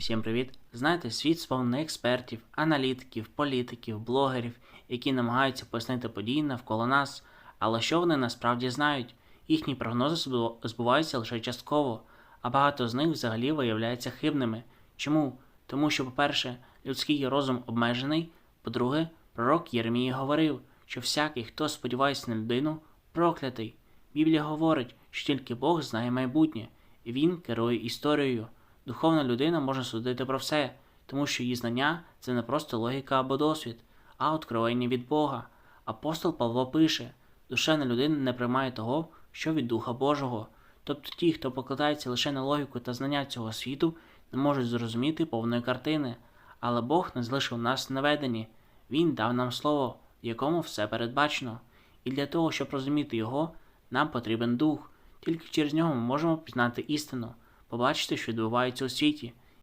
Всім привіт! Знаєте, світ сповнений експертів, аналітиків, політиків, блогерів, які намагаються пояснити події навколо нас. Але що вони насправді знають? Їхні прогнози збуваються лише частково, а багато з них взагалі виявляються хибними. Чому? Тому що, по-перше, людський розум обмежений, по-друге, пророк Єремії говорив, що всякий, хто сподівається на людину, проклятий. Біблія говорить, що тільки Бог знає майбутнє, і Він керує історією. Духовна людина може судити про все, тому що її знання це не просто логіка або досвід, а откровення від Бога. Апостол Павло пише: душевна людина не приймає того, що від Духа Божого. Тобто ті, хто покладається лише на логіку та знання цього світу, не можуть зрозуміти повної картини. Але Бог не залишив нас наведені, Він дав нам слово, в якому все передбачено. І для того, щоб розуміти його, нам потрібен дух. Тільки через нього ми можемо пізнати істину, побачити, що відбувається у світі,